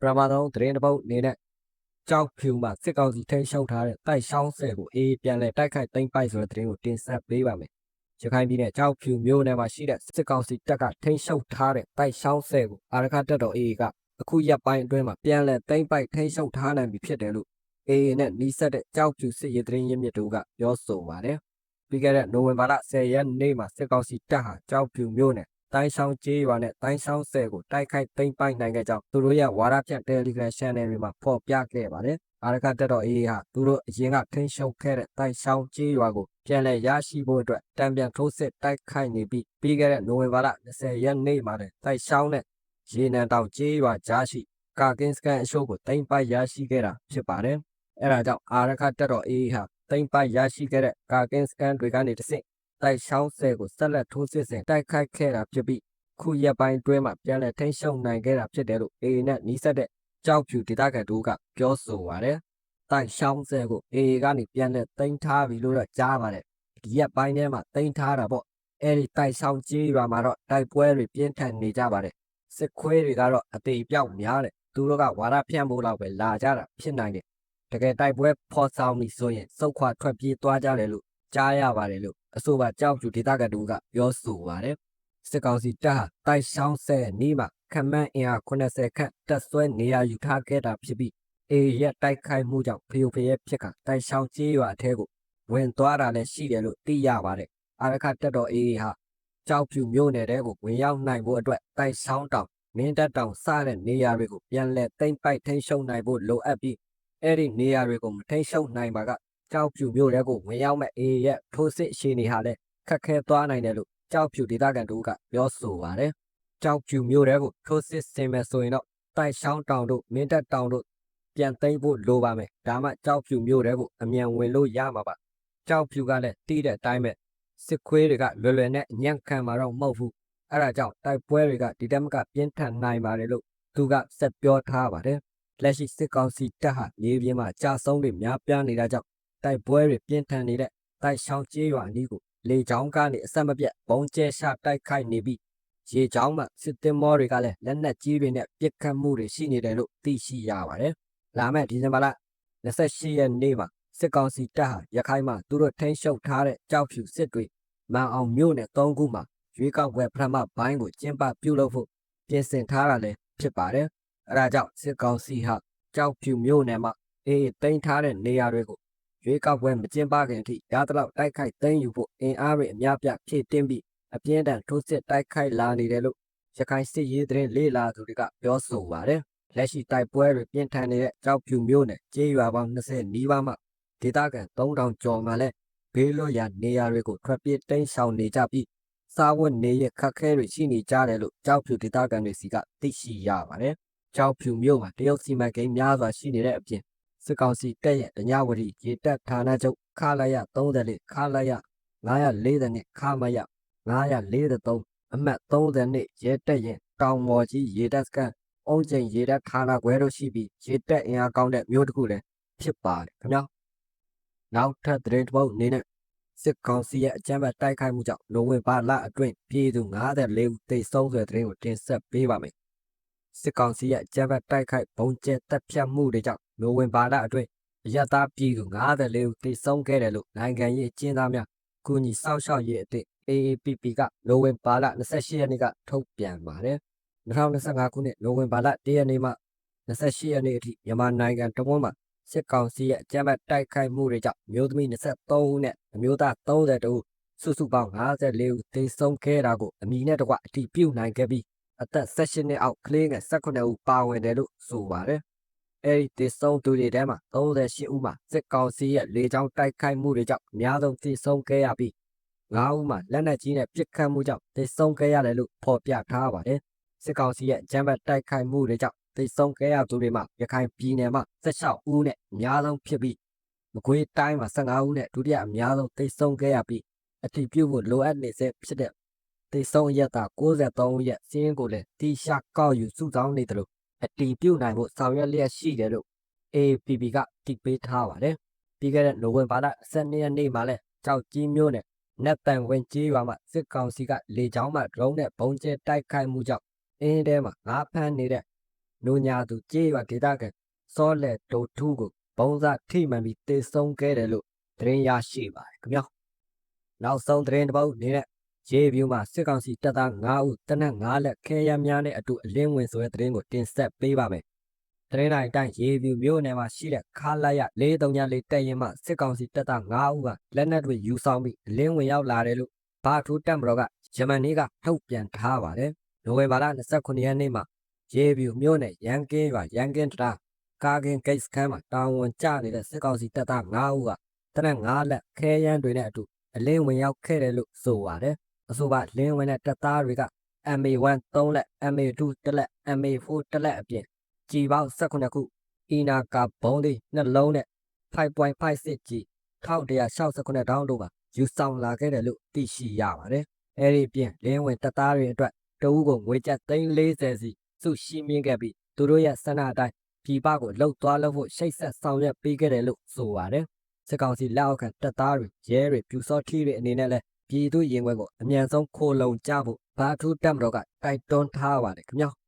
ပရမသုံးသတင်းတစ်ပုဒ်အနေနဲ့ကြောက်ဖြူမှာစစ်ကောင်စီထိန်းချုပ်ထားတဲ့တိုက်ရှောင်းဆယ်ကိုအေးပြန်လဲတိုက်ခိုက်သိမ်းပိုက်ဆိုတဲ့သတင်းကိုတင်ဆက်ပေးပါမယ်။ရခိုင်ပြည်နယ်ကြောက်ဖြူမြို့နယ်မှာရှိတဲ့စစ်ကောင်စီတပ်ကထိန်းချုပ်ထားတဲ့တိုက်ရှောင်းဆယ်ကိုအာရခတပ်တော်အေးကအခုရက်ပိုင်းအတွင်းမှာပြန်လဲသိမ်းပိုက်ထိန်းချုပ်ထားနိုင်ပြီဖြစ်တယ်လို့အေးနဲ့နီးစပ်တဲ့ကြောက်ဖြူစစ်ရေးသတင်းရင်းမြစ်တို့ကပြောဆိုပါတယ်။ပြီးခဲ့တဲ့နိုဝင်ဘာလ10ရက်နေ့မှာစစ်ကောင်စီတပ်ဟာကြောက်ဖြူမြို့နယ် တိုင်းဆောင်ကျေးရွာနဲ့တိုင်းဆောင်ဆဲကိုတိုက်ခိုက်သိမ်းပိုက်နိုင်ခဲ့ကြောင်းသူတို့ရဲ့ဝါဒဖြန့် Telegram Channel တွေမှာဖော်ပြခဲ့ပါတယ်။အာရကတက်တော်အေးဟာသူတို့အရင်ကထိန်းချုပ်ခဲ့တဲ့တိုင်းဆောင်ကျေးရွာကိုပြန်လည်ရရှိဖို့အတွက်တံပြန်ထိုးစစ်တိုက်ခိုက်နေပြီးပြီးခဲ့တဲ့နိုဝင်ဘာလ20ရက်နေ့မှာတဲ့တိုက်ဆောင်နဲ့ရေနံတောင်ကျေးရွာကြားရှိကာကင်းစကန်အရှို့ကိုသိမ်းပိုက်ရရှိခဲ့တာဖြစ်ပါတယ်။အဲဒါကြောင့်အာရကတက်တော်အေးဟာသိမ်းပိုက်ရရှိခဲ့တဲ့ကာကင်းစကန်တွေကနေတဆင့် တိုက်ရှောင်းဆဲကိုဆက်လက်ထိုးစစ်ဆင်တိုက်ခိုက်ခဲ့တာဖြစ်ပြီးခုရက်ပိုင်းတွင်းမှာပြန်လည်ထိန်းချုပ်နိုင်ခဲ့တာဖြစ်တယ်လို့ AA နဲ့နှီးစပ်တဲ့ကြောက်ဖြူဒေသခံတို့ကပြောဆိုပါတယ်။တိုက်ရှောင်းဆဲကို AA ကနေပြန်လည်သိမ်းထားပြီလို့တော့ကြားပါတယ်။ဒီရက်ပိုင်းထဲမှာသိမ်းထားတာပေါ့။အဲဒီတိုက်ရှောင်းကြီးရွာမှာတော့တိုက်ပွဲတွေပြင်းထန်နေကြပါတယ်။စစ်ခွေးတွေကတော့အသေးပြောက်များတယ်။သူတို့ကဝါဒဖြန့်ဖို့လောက်ပဲလာကြတာဖြစ်နိုင်တယ်။တကယ်တိုက်ပွဲဖော်ဆောင်ပြီဆိုရင်စုတ်ခွာထွက်ပြေးသွားကြတယ်လို့ ကြားရပါတယ်လို့အဆိုပါကြောက်ဖြူဒေသခံတို့ကပြောဆိုပါတယ်။စစ်ကောင်စီတပ်ဟာတိုက်ရှောင်းဆဲနီးမှာခမန်းအင်အား80ခန့်တပ်ဆွဲနေရာယူထားခဲ့တာဖြစ်ပြီးအေးရက်တိုက်ခိုက်မှုကြောင့်ဖျို့ဖျဲဖြစ်ကတိုက်ရှောင်းကြီးရွာအထဲကိုဝင်သွားတာလည်းရှိတယ်လို့သိရပါတယ်။အာရခတက်တော်အေးဟာကြောက်ဖြူမြို့နယ်တဲကိုဝင်ရောက်နိုင်ဖို့အတွက်တိုက်ရှောင်းတောင်မင်းတပ်တောင်စတဲ့နေရာတွေကိုပြန်လည်သိမ်းပိုက်ထိန်းချုပ်နိုင်ဖို့လိုအပ်ပြီးအဲ့ဒီနေရာတွေကိုမထိန်းချုပ်နိုင်ပါက ကြောက်ဖြူမျိုးတဲ့ကိုဝင်ရောက်မဲ့အေးရဲ့ထိုးစစ်ရှိနေဟာလည်းခက်ခဲသွားနိုင်တယ်လို့ကြောက်ဖြူဒေသခံတို့ကပြောဆိုပါတယ်။ကြောက်ဖြူမျိုးတဲ့ကိုထိုးစစ်ဆင်မဲ့ဆိုရင်တော့တိုက်ရှောင်းတောင်တို့မင်းတပ်တောင်တို့ပြန်သိမ်းဖို့လိုပါမယ်။ဒါမှကြောက်ဖြူမျိုးတဲ့ကိုအမြန်ဝင်လို့ရမှာပါ။ကြောက်ဖြူကလည်းတီးတဲ့အတိုင်းပဲစစ်ခွေးတွေကလွယ်လွယ်နဲ့ညံ့ခံမှာတော့မဟုတ်ဘူး။အဲဒါကြောင့်တိုက်ပွဲတွေကဒီတက်မကပြင်းထန်နိုင်ပါတယ်လို့သူကဆက်ပြောထားပါတယ်။လက်ရှိစစ်ကောင်စီတပ်ဟာမြေပြင်မှာကြာဆုံးတွေများပြားနေတာကြောင့် တိုက်ပွဲတွေပြင်းထန်နေတဲ့တိုက်ရှောင်းကျေးရွာအနီးကိုလေကြောင်းကနေအဆက်မပြတ်ဘုံကျဲရှာတိုက်ခိုက်နေပြီးရေချောင်းမှာစစ်တင်မောတွေကလည်းလက်နက်ကြီးတွေနဲ့ပစ်ခတ်မှုတွေရှိနေတယ်လို့သိရှိရပါတယ်။လာမယ့်ဒီဇင်ဘာလ28ရက်နေ့မှာစစ်ကောင်စီတပ်ဟာရခိုင်မှာသူတို့ထိန်းချုပ်ထားတဲ့ကြောက်ဖြူစစ်တွေမန်အောင်မြို့နယ်၃ခုမှာရွေးကောက်ပွဲပထမဘိုင်းကိုကျင်းပပြုလုပ်ဖို့ပြင်ဆင်ထားတာလည်းဖြစ်ပါတယ်။အဲဒါကြောင့်စစ်ကောင်စီဟာကြောက်ဖြူမြို့နယ်မှာအေးတိန်းထားတဲ့နေရာတွေကို ရွေးကောက်ပွဲမကျင်းပခင်အထိရသလောက်တိုက်ခိုက်သိမ်းယူဖို့အင်အားတွေအများပြဖြည့်တင်းပြီးအပြင်းထန်ထိုးစစ်တိုက်ခိုက်လာနေတယ်လို့ရခိုင်စစ်ရေးသတင်းလေ့လာသူတွေကပြောဆိုပါတယ်။လက်ရှိတိုက်ပွဲတွေပြင်းထန်နေတဲ့ကြောက်ဖြူမြို့နယ်ကျေးရွာပေါင်း20နီးပါးမှဒေသခံ3000ကျော်မှလည်းဘေးလွတ်ရာနေရာတွေကိုထွက်ပြေးတိမ်းရှောင်နေကြပြီးစားဝတ်နေရခက်ခဲတွေရှိနေကြတယ်လို့ကြောက်ဖြူဒေသခံတွေစီကသိရှိရပါတယ်။ကြောက်ဖြူမြို့မှာတရုတ်စီမံကိန်းများစွာရှိနေတဲ့အပြင် စစ်ကောင်စီတပ်ရဲ့ဒညဝတီရေတပ်ဌာနချုပ်ခလာရ34ခလာရ940ခမရ943အမှတ်30ရဲတပ်ရင်တောင်မော်ကြီးရေတပ်စကန်အုံးကျင်ရေတပ်ဌာနခွဲတို့ရှိပြီးရေတပ်အင်အားကောင်းတဲ့မြို့တစ်ခုလည်းဖြစ်ပါတယ်ခင်ဗျာနောက်ထပ်သတင်းတစ်ပုဒ်အနေနဲ့စစ်ကောင်စီရဲ့အကြမ်းဖက်တိုက်ခိုက်မှုကြောင့်နိုဝင်ဘာလအတွင်းပြည်သူ54ဦးသေဆုံးဆိုတဲ့သတင်းကိုတင်ဆက်ပေးပါမယ်စစ်ကောင်စီရဲ့အကြမ်းဖက်တိုက်ခိုက်ဘုံကျဲတပ်ဖြတ်မှုတွေကြောင့် နိုဝင်ဘာလအတွင်းအရတားပြည်သူ54ဦးသေဆုံးခဲ့တယ်လို့နိုင်ငံရေးအကျဉ်းသားများကုညီစောင့်ရှောက်ရေးအသင်း AAPP ကနိုဝင်ဘာလ28ရက်နေ့ကထုတ်ပြန်ပါတယ်2025ခုနှစ်နိုဝင်ဘာလ1ရက်နေ့မှ28ရက်နေ့အထိမြန်မာနိုင်ငံတဝန်းမှာစစ်ကောင်စီရဲ့အကြမ်းဖက်တိုက်ခိုက်မှုတွေကြောင့်မျိုးသမီး23ဦးနဲ့အမျိုးသား32ဦးစုစုပေါင်း54ဦးသေဆုံးခဲ့တာကိုအမည်နဲ့တကွအတည်ပြုနိုင်ခဲ့ပြီးအသက်16နှစ်အောက်ကလေးငယ်18ဦးပါဝင်တယ်လို့ဆိုပါတယ် အဲဒီတည်ဆုံသူတွေထဲမှာ38ဦးမှာစစ်ကောင်စီရဲ့လေကြောင်းတိုက်ခိုက်မှုတွေကြောင့်အများဆုံးတည်ဆုံခဲ့ရပြီး9ဦးမှာလက်နက်ကြီးနဲ့ပစ်ခတ်မှုကြောင့်တည်ဆုံခဲ့ရတယ်လို့ဖော်ပြထားပါတယ်စစ်ကောင်စီရဲ့ဂျမ်ဘတ်တိုက်ခိုက်မှုတွေကြောင့်တည်ဆုံခဲ့ရသူတွေမှာရခိုင်ပြည်နယ်မှာ16ဦးနဲ့အများဆုံးဖြစ်ပြီးမကွေးတိုင်းမှာ15ဦးနဲ့ဒုတိယအများဆုံးတည်ဆုံခဲ့ရပြီးအတိပြုဖို့လိုအပ်နေစေဖြစ်တဲ့တည်ဆုံရက်တာ63ဦးရဲ့စီးရင်ကိုလည်းတီရှာကောက်ယူစုဆောင်းနေတယ်လို့ အတီးပြုတ်နိုင်ဖို့ဆောင်ရွက်လျက်ရှိတယ်လို့ APP ကတိပေးထားပါတယ်။ပြီးခဲ့တဲ့နိုဝင်ဘာလ12ရက်နေ့မှာလဲကြောက်ကြီးမျိုးနဲ့နက်တန်ဝင်ကြီးရွာမှာစစ်ကောင်စီကလေကြောင်းမှ drone နဲ့ဘုံကျဲတိုက်ခိုက်မှုကြောင့်အင်းထဲမှာငါးဖမ်းနေတဲ့နူညာသူကြေးရွာဒေသခံစောလက်တိုထူးကိုဘုံစားထိမှန်ပြီးတေဆုံးခဲ့တယ်လို့သတင်းရရှိပါတယ်ခင်ဗျာနောက်ဆုံးသတင်းတစ်ပုဒ်နေတဲ့ ရေဗျူမှာစစ်ကောင်စီတပ်သား9ဦးတနက်9လက်ခဲရမ်းများနဲ့အတူအလင်းဝင်ဆိုတဲ့သတင်းကိုတင်ဆက်ပေးပါမယ်တရင်တိုင်းတိုင်းရေဗျူမြို့နယ်မှာရှိတဲ့ခါလာရ434တပ်ရင်မှစစ်ကောင်စီတပ်သား9ဦးကလက်နက်တွေယူဆောင်ပြီးအလင်းဝင်ရောက်လာတယ်လို့ဘာထူးတပ်မတော်ကဂျမန်နေ့ကထုတ်ပြန်ထားပါတယ်နိုဝင်ဘာလ29ရက်နေ့မှာရေဗျူမြို့နယ်ရန်ကင်းရွာရန်ကင်းတရာကာကင်ဂိတ်စခန်းမှာတာဝန်ကျနေတဲ့စစ်ကောင်စီတပ်သား9ဦးကတနက်9လက်ခဲရမ်းတွေနဲ့အတူအလင်းဝင်ရောက်ခဲ့တယ်လို့ဆိုပါတယ် အဆိုပါလင်းဝင်တဲ့တပ်သားတွေက MA1 3လက် MA2 တစ်လက် MA4 တစ်လက်အပြင်ကြည်ပေါင်း18ခုအီနာကာဘုံးလေးနှလုံးနဲ့5.56ကြီး1169တောင်းတို့ပါယူဆောင်လာခဲ့တယ်လို့သိရှိရပါတယ်။အဲဒီပြင်လင်းဝင်တပ်သားတွေအတွက်တအူးကိုငွေကျပ်340စီစုရှိမြင့်ခဲ့ပြီးသူတို့ရဲ့ဆန္ဒအတိုင်းပြည်ပကိုလှုပ်သွားလို့ဖို့ရှိတ်ဆက်ဆောင်ရွက်ပေးခဲ့တယ်လို့ဆိုပါတယ်။စစ်ကောင်စီလက်အောက်ခံတပ်သားတွေရဲတွေပြူစောထီတွေအနေနဲ့လည်း ပြည်သူရင်ခွဲကိုအမြန်ဆုံးခိုလုံကြဖို့ဘာထူးတက်မတော်ကတိုက်တွန်းထားပါတယ်ခင်ဗျာ။